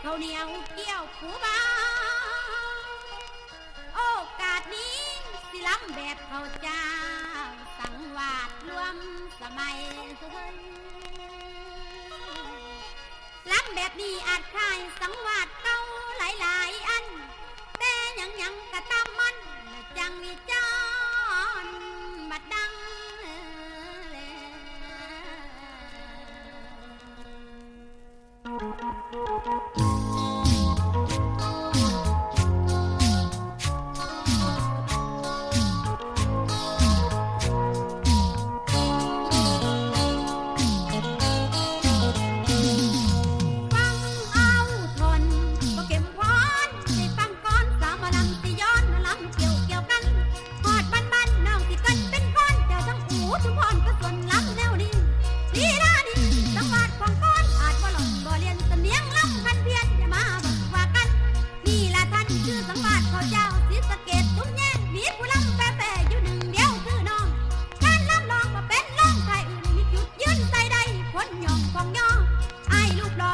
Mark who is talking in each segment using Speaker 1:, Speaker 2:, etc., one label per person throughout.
Speaker 1: เขาวเหนียวเกี่ยวผู้บ่าโอกาสนี้สิล้ำแบบเขาเจ้า สังวาดรวมสมัยล้ำแบบนี้อาจคลายส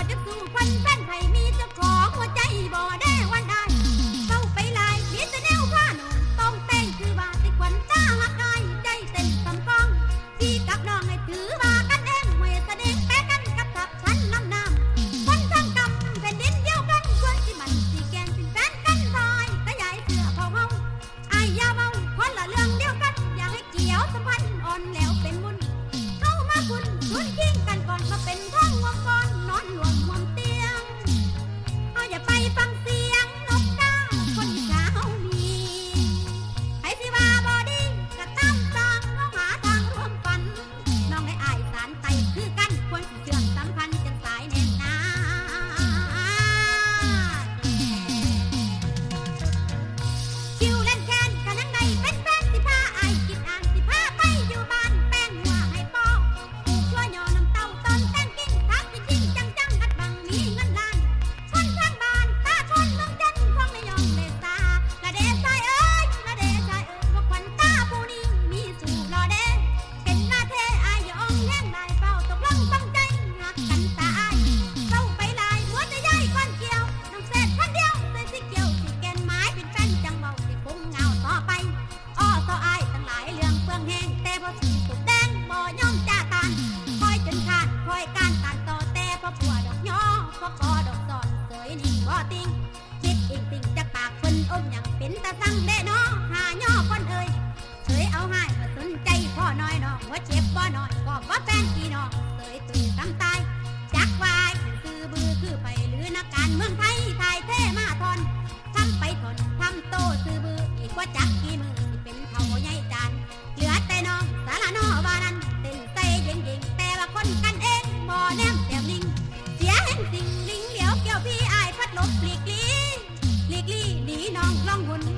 Speaker 1: Tiếp. แตงบ่ย่อมจ่าตานคอยจนขาดคอยการตานต่อแต่พอผัวดอกย่อพอกอดอกสอนเสยนิ่งบ่ติงคิดอีกติ่งจากปากคนอมอย่างเป็นตาสั่งเด้นอหาย่อ long, long one.